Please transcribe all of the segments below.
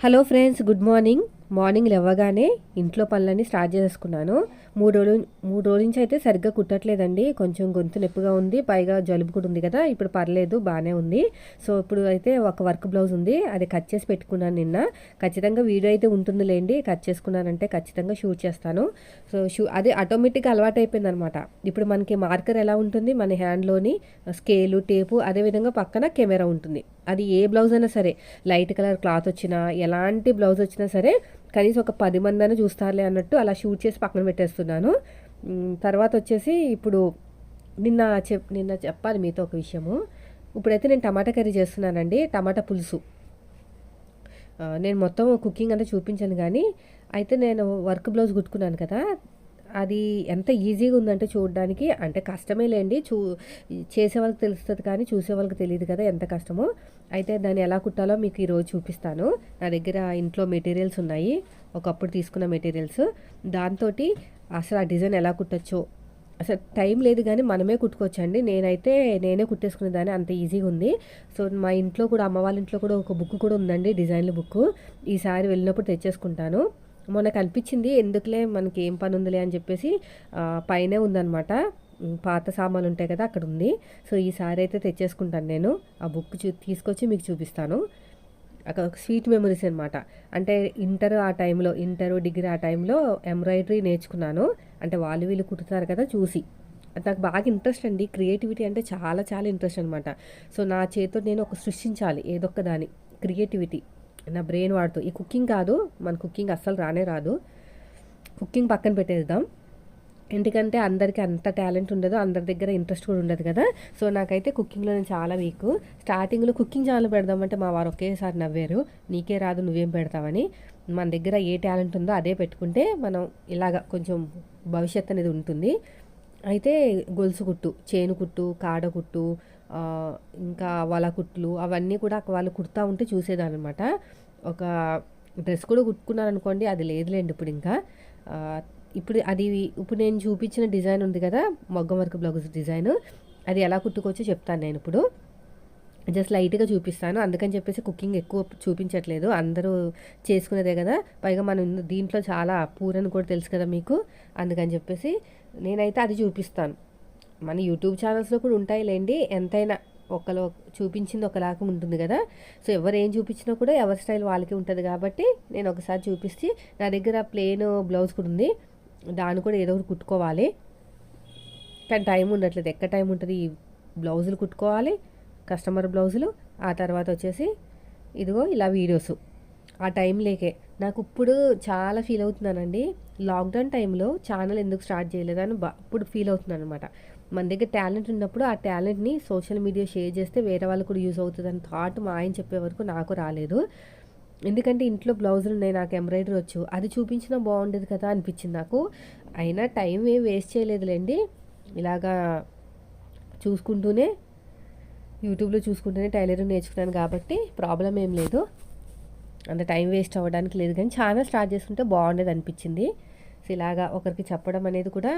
Hello friends good morning morning లేవగానే ఇంట్లో పనులన్నీ స్టార్ట్ చేసుకున్నాను మూడు రోజులు మూడు రోజుల నుంచి అయితే సరిగ్గా కుట్టట్లేదండి. కొంచెం గొంతు నొప్పిగా ఉంది పైగా జలుబు కూడా ఉంది కదా. ఇప్పుడు పర్లేదు బాగానే ఉంది. సో ఇప్పుడు అయితే ఒక వర్క్ బ్లౌజ్ ఉంది. అది కట్ చేసి పెట్టుకున్నాను నిన్న. ఖచ్చితంగా వీడియో అయితే ఉంటుందిలేండి. కట్ చేసుకున్నానంటే ఖచ్చితంగా షూట్ చేస్తాను. సో షూ అది ఆటోమేటిక్గా అలవాటు అయిపోయింది అనమాట ఇప్పుడు మనకి మార్కర్ ఎలా ఉంటుంది? మన హ్యాండ్లోని స్కేలు టేపు అదేవిధంగా పక్కన కెమెరా ఉంటుంది. అది ఏ బ్లౌజ్ అయినా సరే లైట్ కలర్ క్లాత్ వచ్చినా ఎలాంటి బ్లౌజ్ వచ్చినా సరే కనీసం ఒక పది మంది అయినా చూస్తారులే అన్నట్టు అలా షూట్ చేసి పక్కన పెట్టేస్తున్నాను. తర్వాత వచ్చేసి ఇప్పుడు నిన్న చెప్ నిన్న చెప్పాలి మీతో ఒక విషయము. ఇప్పుడైతే నేను టమాటా కర్రీ చేస్తున్నానండి టమాటా పులుసు. నేను మొత్తం కుకింగ్ అంతా చూపించాను కానీ అయితే నేను వర్క్ బ్లౌజ్ కుట్టుకున్నాను కదా అది ఎంత ఈజీగా ఉందంటే చూడడానికి అంటే కష్టమే లేండి. చూ చేసే వాళ్ళకి తెలుస్తుంది కానీ చూసే వాళ్ళకి తెలియదు కదా ఎంత కష్టమో. అయితే దాన్ని ఎలా కుట్టాలో మీకు ఈరోజు చూపిస్తాను. నా దగ్గర ఇంట్లో మెటీరియల్స్ ఉన్నాయి. ఒకప్పుడు తీసుకున్న మెటీరియల్స్. దాంతో అసలు ఆ డిజైన్ ఎలా కుట్టచ్చో. అసలు టైం లేదు కానీ మనమే కుట్టుకోవచ్చండి. నేనైతే నేనే కుట్టేసుకునే దాన్ని అంత ఈజీగా ఉంది. సో మా ఇంట్లో కూడా అమ్మ వాళ్ళ ఇంట్లో కూడా ఒక బుక్ కూడా ఉందండి డిజైన్ల బుక్ ఈసారి వెళ్ళినప్పుడు తెచ్చేసుకుంటాను. మొన్న కనిపించింది ఎందుకులే మనకి ఏం పని ఉందిలే అని చెప్పేసి పైనే ఉందనమాట పాత సామాన్లు ఉంటాయి కదా అక్కడ ఉంది సో ఈసారి అయితే తెచ్చేసుకుంటాను నేను. ఆ బుక్ చూ తీసుకొచ్చి మీకు చూపిస్తాను. అక్కడ ఒక స్వీట్ మెమరీస్ అనమాట అంటే ఇంటర్ ఆ టైంలో ఇంటర్ డిగ్రీ ఆ టైంలో ఎంబ్రాయిడరీ నేర్చుకున్నాను. అంటే వాళ్ళు వీళ్ళు కుట్టుతారు కదా చూసి. నాకు బాగా ఇంట్రెస్ట్ అండి. క్రియేటివిటీ అంటే చాలా చాలా ఇంట్రెస్ట్ అనమాట సో నా చేతితో నేను ఒక సృష్టించాలి ఏదొక్క దాని క్రియేటివిటీ. నా బ్రెయిన్ వాడుతూ. ఈ కుకింగ్ కాదు మన కుకింగ్ అస్సలు రానే రాదు. కుకింగ్ పక్కన పెట్టేద్దాం. ఎందుకంటే అందరికీ అంత టాలెంట్ ఉండదు అందరి దగ్గర ఇంట్రెస్ట్ కూడా ఉండదు కదా. సో నాకైతే కుకింగ్లో నేను చాలా వీక్. స్టార్టింగ్లో కుకింగ్ ఛానల్ పెడదామంటే మా వారు ఒకేసారి నవ్వారు. నీకే రాదు నువ్వేం పెడతావని. మన దగ్గర ఏ టాలెంట్ ఉందో అదే పెట్టుకుంటే మనం ఇలాగ కొంచెం భవిష్యత్ అనేది ఉంటుంది. అయితే గొలుసు కుట్టు చేను కుట్టు కాడ కుట్టు ఇంకా వల కుట్లు అవన్నీ కూడా వాళ్ళు కుడతా ఉంటే చూసేదాన్ని అనమాట ఒక డ్రెస్ కూడా కుట్టుకున్నాను అనుకోండి అది లేదులేండి ఇప్పుడు ఇంకా. ఇప్పుడు అది ఇప్పుడు నేను చూపించిన డిజైన్ ఉంది కదా మొగ్గం వర్క్ బ్లౌజ్ డిజైన్. అది ఎలా కుట్టుకోవచ్చో చెప్తాను నేను ఇప్పుడు. జస్ట్ లైట్గా చూపిస్తాను. అందుకని చెప్పేసి కుకింగ్ ఎక్కువ చూపించట్లేదు. అందరూ చేసుకునేదే కదా. పైగా మనం దీంట్లో చాలా పూరని కూడా తెలుసు కదా మీకు. అందుకని చెప్పేసి నేనైతే అది చూపిస్తాను. మన యూట్యూబ్ ఛానల్స్లో కూడా ఉంటాయిలేండి. ఎంతైనా ఒకరు చూపించింది ఒకలాగా ఉంటుంది కదా. సో ఎవరు ఏం చూపించినా కూడా ఎవరి స్టైల్ వాళ్ళకి ఉంటుంది కాబట్టి నేను ఒకసారి చూపిస్తే నా దగ్గర ప్లెయిన్ బ్లౌజ్ కూడా ఉంది. దాన్ని కూడా ఏదో ఒకటి కుట్టుకోవాలి. కానీ టైం ఉండట్లేదు. ఎక్కడ టైం ఉంటుంది? ఈ బ్లౌజులు కుట్టుకోవాలి కస్టమర్ బ్లౌజులు. ఆ తర్వాత వచ్చేసి ఇదిగో ఇలా వీడియోస్. ఆ టైం లేకే. నాకు ఇప్పుడు చాలా ఫీల్ అవుతున్నానండి. లాక్డౌన్ టైంలో ఛానల్ ఎందుకు స్టార్ట్ చేయలేదని బా ఇప్పుడు ఫీల్ అవుతున్నాను అనమాట మన దగ్గర టాలెంట్ ఉన్నప్పుడు ఆ టాలెంట్ని సోషల్ మీడియా షేర్ చేస్తే వేరే వాళ్ళు కూడా యూజ్ అవుతుందని థాట్ మా ఆయన చెప్పే వరకు నాకు రాలేదు. ఎందుకంటే ఇంట్లో బ్లౌజులు ఉన్నాయి నాకు ఎంబ్రాయిడరీ వచ్చు. అది చూపించినా బాగుండేది కదా అనిపించింది నాకు. అయినా టైం ఏం వేస్ట్ చేయలేదులేండి. ఇలాగా చూసుకుంటూనే యూట్యూబ్లో చూసుకుంటూనే టైలరింగ్ నేర్చుకున్నాను కాబట్టి ప్రాబ్లం ఏం లేదు. అంత టైం వేస్ట్ అవ్వడానికి లేదు. కానీ చాలా స్టార్ట్ చేసుకుంటే బాగుండేది అనిపించింది. సో ఇలాగా ఒకరికి చెప్పడం అనేది కూడా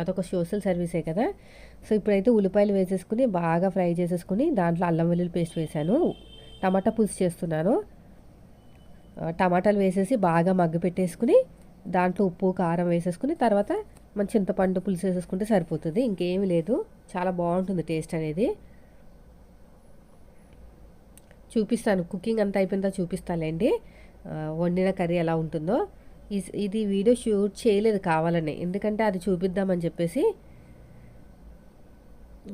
అదొక సోషల్ సర్వీసే కదా. సో ఇప్పుడైతే ఉల్లిపాయలు వేసేసుకుని బాగా ఫ్రై చేసేసుకుని దాంట్లో అల్లం వెల్లుల్లి పేస్ట్ వేసాను టమాటా పులుసు చేస్తున్నాను. టమాటాలు వేసేసి బాగా మగ్గ పెట్టేసుకుని దాంట్లో ఉప్పు కారం వేసేసుకుని తర్వాత మన చింతపండు పులుసు వేసేసుకుంటే సరిపోతుంది. ఇంకేమీ లేదు. చాలా బాగుంటుంది టేస్ట్ అనేది. చూపిస్తాను. కుకింగ్ అంతా అయిపోయిన తర్వాత చూపిస్తానులేండి. వండిన కర్రీ ఎలా ఉంటుందో. ఇది వీడియో షూట్ చేయలేదు కావాలని. ఎందుకంటే అది చూపిద్దామని చెప్పేసి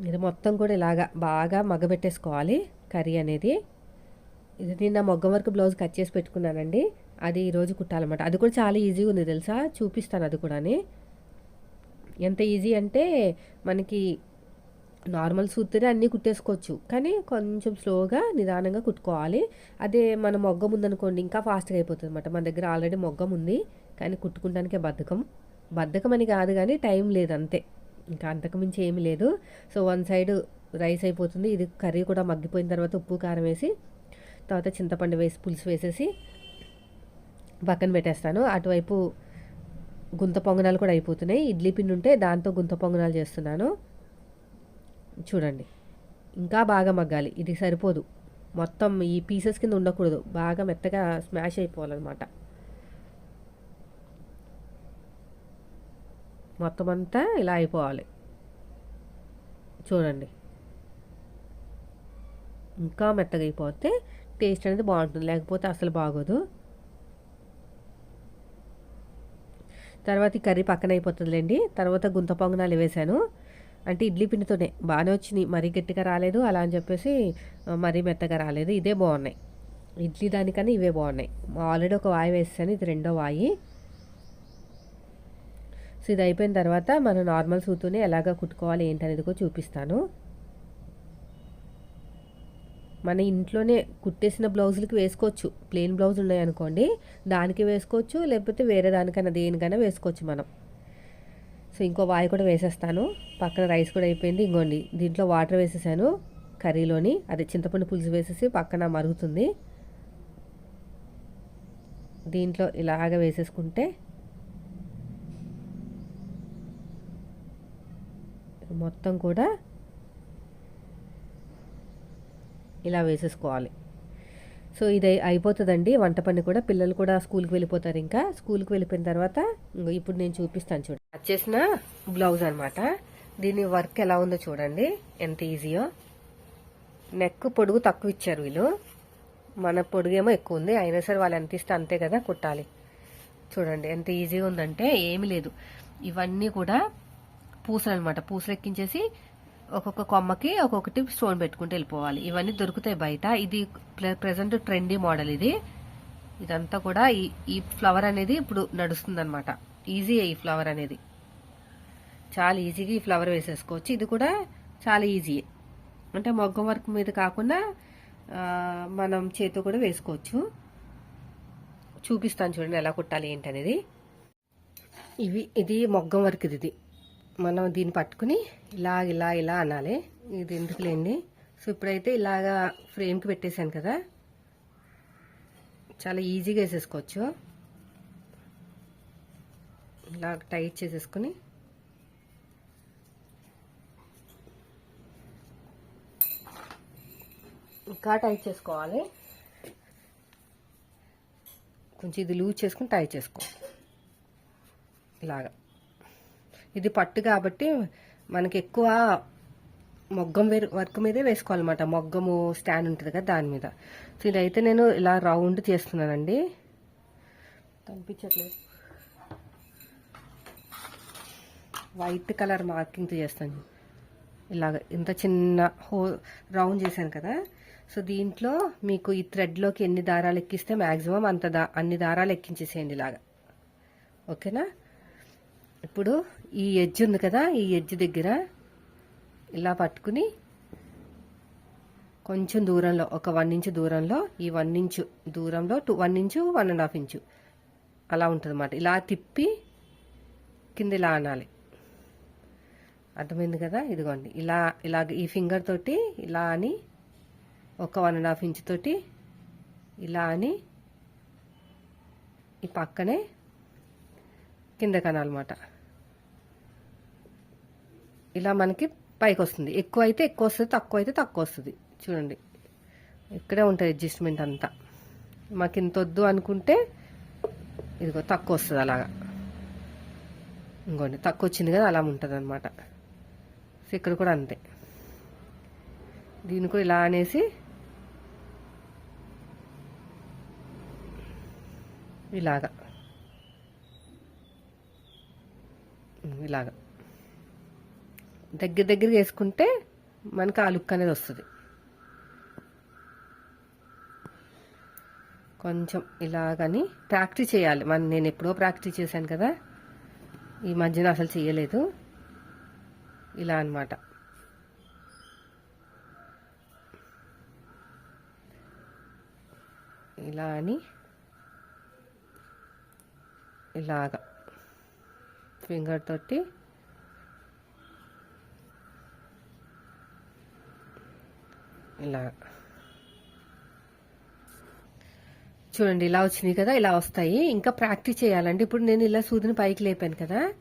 ఇది మొత్తం కూడా ఇలాగా బాగా మగ్గబెట్టేసుకోవాలి కర్రీ అనేది. ఇది నిన్న మొగ్గ వరకు బ్లౌజ్ కట్ చేసి పెట్టుకున్నానండి. అది ఈరోజు కుట్టాలన్నమాట. అది కూడా చాలా ఈజీగా ఉంది తెలుసా? చూపిస్తాను అది కూడాని. ఎంత ఈజీ అంటే మనకి నార్మల్ సూత్రే అన్నీ కుట్టేసుకోవచ్చు. కానీ కొంచెం స్లోగా నిదానంగా కుట్టుకోవాలి. అదే మన మొగ్గం ఉందనుకోండి ఇంకా ఫాస్ట్గా అయిపోతుంది అనమాట మన దగ్గర ఆల్రెడీ మొగ్గం ఉంది కానీ కుట్టుకుంటానికే బద్ధకం. బద్ధకం అని కాదు కానీ టైం లేదు అంతే. ఇంకా అంతకుమించి ఏమీ లేదు. సో వన్ సైడ్ రైస్ అయిపోతుంది. ఇది కర్రీ కూడా మగ్గిపోయిన తర్వాత ఉప్పు కారం వేసి తర్వాత చింతపండు వేసి పులుసు వేసేసి పక్కన పెట్టేస్తాను. అటువైపు గుంత పొంగనాలు కూడా అయిపోతున్నాయి. ఇడ్లీ పిండి ఉంటే దాంతో గుంత పొంగనాలు చేస్తున్నాను. చూడండి. ఇంకా బాగా మగ్గాలి. ఇది సరిపోదు. మొత్తం ఈ పీసెస్ కింద ఉండకూడదు. బాగా మెత్తగా స్మాష్ అయిపోవాలన్నమాట. మొత్తం అంతా ఇలా అయిపోవాలి. చూడండి. ఇంకా మెత్తగా అయిపోతే టేస్ట్ అనేది బాగుంటుంది. లేకపోతే అసలు బాగోదు. తర్వాత ఈ కర్రీ పక్కన అయిపోతుందిలేండి. తర్వాత గుంత పొంగనాలు వేసాను. అంటే ఇడ్లీ పిండితోనే. బాగానే వచ్చినాయి మరీ గట్టిగా రాలేదు. అలా అని చెప్పేసి మరీ మెత్తగా రాలేదు. ఇదే బాగున్నాయి. ఇడ్లీ దానికన్నా ఇవే బాగున్నాయి. ఆల్రెడీ ఒక వాయి వేసాను ఇది రెండో వాయి. సో ఇది అయిపోయిన తర్వాత మనం నార్మల్ సూతూనే ఎలాగ కుట్టుకోవాలి ఏంటనేది కూడా చూపిస్తాను. మన ఇంట్లోనే కుట్టేసిన బ్లౌజులకి వేసుకోవచ్చు. ప్లెయిన్ బ్లౌజ్ ఉన్నాయనుకోండి దానికి వేసుకోవచ్చు. లేకపోతే వేరే దానికైనా దేనికైనా వేసుకోవచ్చు మనం. సో ఇంకో వాయి కూడా వేసేస్తాను. పక్కన రైస్ కూడా అయిపోయింది. ఇంకోండి దీంట్లో వాటర్ వేసేసాను కర్రీలోని. అది చింతపండు పులుసు వేసేసి పక్కన మరుగుతుంది. దీంట్లో ఇలాగ వేసేసుకుంటే మొత్తం కూడా ఇలా వేసేసుకోవాలి. సో ఇది అయిపోతుందండి. వంట పని కూడా పిల్లలు కూడా స్కూల్కి వెళ్ళిపోతారు ఇంకా. స్కూల్కి వెళ్ళిపోయిన తర్వాత ఇప్పుడు నేను చూపిస్తాను చూడండి వచ్చేసిన బ్లౌజ్ అనమాట దీని వర్క్ ఎలా ఉందో చూడండి. ఎంత ఈజీయో నెక్ పొడుగు తక్కువ ఇచ్చారు వీళ్ళు. మన పొడుగేమో ఎక్కువ ఉంది. అయినా సరే వాళ్ళు ఎంత ఇస్తే అంతే కదా కుట్టాలి. చూడండి ఎంత ఈజీగా ఉందంటే ఏమీ లేదు. ఇవన్నీ కూడా పూసలు అనమాట పూసలు ఎక్కించేసి ఒక్కొక్క కొమ్మకి ఒక్కొక్కటి స్టోన్ పెట్టుకుంటూ వెళ్ళిపోవాలి. ఇవన్నీ దొరుకుతాయి బయట. ఇది ప్రెసెంట్ ట్రెండీ మోడల్ ఇది. ఇదంతా కూడా ఈ ఈ ఫ్లవర్ అనేది ఇప్పుడు నడుస్తుంది అనమాట ఈజీ ఈ ఫ్లవర్ అనేది. చాలా ఈజీగా ఈ ఫ్లవర్ వేసేసుకోవచ్చు. ఇది కూడా చాలా ఈజీ అంటే మగ్గం వర్క్ మీద కాకుండా మనం చేతితో కూడా వేసుకోవచ్చు. చూపిస్తాను చూడండి ఎలా కుట్టాలి ఏంటనేది. ఇవి ఇది మొగ్గం వర్క్ ఇది. మనం దీన్ని పట్టుకుని ఇలా ఇలా ఇలా అనాలి. ఇది ఎందుకులేండి? సో ఇప్పుడైతే ఇలాగా ఫ్రేమ్కి పెట్టేశాను కదా. చాలా ఈజీగా వేసేసుకోవచ్చు. ఇలా టైట్ చేసేసుకుని ఇంకా టైట్ చేసుకోవాలి. కొంచెం ఇది లూజ్ చేసుకుని టైట్ చేసుకో. ఇలాగా. ఇది పట్టు కాబట్టి మనకి ఎక్కువ మొగ్గం వేరు వర్క్ మీదే వేసుకోవాలన్నమాట. మొగ్గము స్టాండ్ ఉంటుంది కదా దాని మీద. సో ఇదైతే నేను ఇలా రౌండ్ చేస్తున్నానండి. కనిపించట్లేదు. వైట్ కలర్ మార్కింగ్తో చేస్తాను. ఇలాగ ఇంత చిన్న హో రౌండ్ చేశాను కదా. సో దీంట్లో మీకు ఈ థ్రెడ్లోకి ఎన్ని దారాలు ఎక్కిస్తే మ్యాక్సిమం అంత దా అన్ని దారాలు ఎక్కించేసేయండి ఇలాగా. ఓకేనా? ఇప్పుడు ఈ ఎడ్జ్ ఉంది కదా ఈ ఎడ్జ్ దగ్గర ఇలా పట్టుకుని కొంచెం దూరంలో ఒక వన్ ఇంచు దూరంలో ఈ వన్ ఇంచు దూరంలో two one inch one and half inch అలా ఉంటుంది అన్నమాట ఇలా తిప్పి కింద ఇలా అనాలి. అర్థమైంది కదా? ఇదిగోండి. ఇలా ఇలాగ ఈ ఫింగర్ తోటి ఇలా అని ఒక వన్ అండ్ హాఫ్ ఇంచ్ తోటి ఇలా అని ఈ పక్కనే కింద కనాలన్నమాట. ఇలా మనకి పైకి వస్తుంది. ఎక్కువ అయితే ఎక్కువ వస్తుంది తక్కువ అయితే తక్కువ వస్తుంది. చూడండి. ఇక్కడే ఉంటుంది అడ్జస్ట్మెంట్ అంతా. మాకు ఇంత వద్దు అనుకుంటే ఇదిగో తక్కువ వస్తుంది అలాగా. ఇంకోండి తక్కువ వచ్చింది కదా అలా ఉంటుంది అనమాట సో ఇక్కడ కూడా అంతే. దీన్ని కూడా ఇలా అనేసి ఇలాగా. ఇలాగా. దగ్గర దగ్గర వేసుకుంటే మనకు ఆ లుక్ అనేది వస్తుంది. కొంచెం ఇలాగని ప్రాక్టీస్ చేయాలి. మన నేను ఎప్పుడో ప్రాక్టీస్ చేశాను కదా. ఈ మధ్యన అసలు చేయలేదు. ఇలా అన్నమాట. ఇలా అని ఇలాగా ఫింగర్ తోటి ఇలా. చూడండి ఇలా వచ్చినాయి కదా ఇలా వస్తాయి. ఇంకా ప్రాక్టీస్ చేయాలండి. ఇప్పుడు నేను ఇలా సూదిని పైకి లేపాను కదా.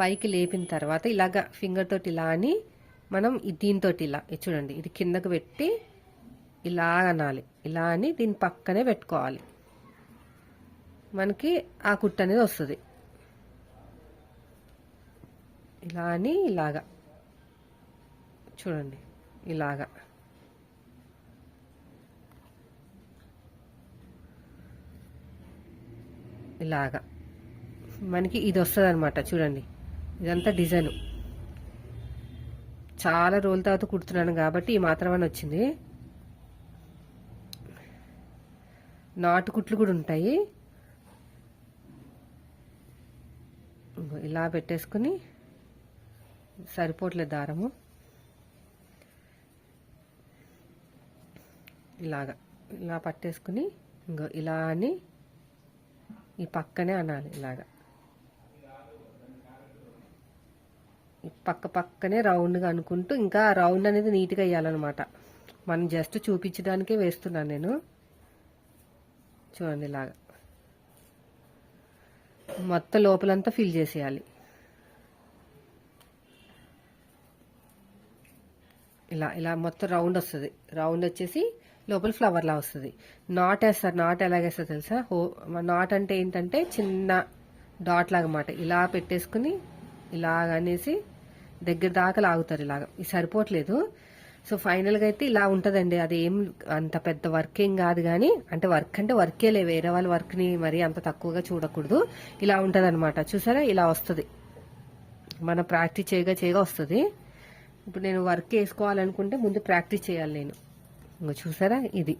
పైకి లేపిన తర్వాత ఇలాగా ఫింగర్ తోటి ఇలా అని మనం దీంతో ఇలా చూడండి ఇది కిందకు పెట్టి ఇలా అనాలి. ఇలా అని దీని పక్కనే పెట్టుకోవాలి. మనకి ఆ కుట్టు అనేది వస్తుంది. ఇలా అని ఇలాగా. చూడండి ఇలాగా. ఇలాగా. మనకి ఇది వస్తుంది అనమాట చూడండి. ఇదంతా డిజైన్. చాలా రోజుల తర్వాత కుడుతున్నాను కాబట్టి ఈ మాత్రమని వచ్చింది. నాటు కుట్లు కూడా ఉంటాయి. ఇలా పెట్టేసుకుని సరిపోట్లేదు దారము. ఇలాగా ఇలా పట్టేసుకుని ఇంకో ఇలా అని ఈ పక్కనే అనాలి ఇలాగా. పక్క పక్కనే రౌండ్గా అనుకుంటూ ఇంకా రౌండ్ అనేది నీట్గా వేయాలన్నమాట. మనం జస్ట్ చూపించడానికే వేస్తున్నాను నేను. చూడండి ఇలాగా. మొత్తం లోపలంతా ఫిల్ చేసేయాలి. ఇలా ఇలా మొత్తం రౌండ్ వస్తుంది. రౌండ్ వచ్చేసి లోపల ఫ్లవర్లా వస్తుంది. నాట్ వేస్తారు. నాట్ ఎలాగేస్తారు తెలుసా? హో నాట్ అంటే ఏంటంటే చిన్న డాట్ లాగా అన్నమాట ఇలా పెట్టేసుకుని ఇలాగనేసి దగ్గర దాకా లాగుతారు ఇలాగ. ఇది సరిపోవట్లేదు. సో ఫైనల్గా అయితే ఇలా ఉంటుందండి. అది ఏం అంత పెద్ద వర్క్ ఏం కాదు కానీ అంటే వర్క్ అంటే వర్కే లేవు వేరే వాళ్ళ వర్క్ని మరీ అంత తక్కువగా చూడకూడదు. ఇలా ఉంటుంది అనమాట చూసారా? ఇలా వస్తుంది. మనం ప్రాక్టీస్ చేయగా చేయగా వస్తుంది. ఇప్పుడు నేను వర్క్ వేసుకోవాలనుకుంటే ముందు ప్రాక్టీస్ చేయాలి నేను. ఇంకా చూసారా? ఇది.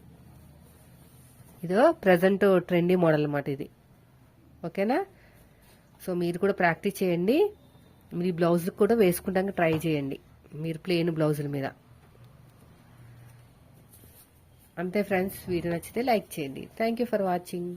ఇదో ప్రజెంట్ ట్రెండీ మోడల్ అన్నమాట ఇది. ఓకేనా? సో మీరు కూడా ప్రాక్టీస్ చేయండి. మీరు ఈ బ్లౌజ్ కూడా వేసుకుంటానికి ట్రై చేయండి. మీరు ప్లెయిన్ బ్లౌజుల మీద. అంతే ఫ్రెండ్స్ వీడియో నచ్చితే లైక్ చేయండి. Thank you for watching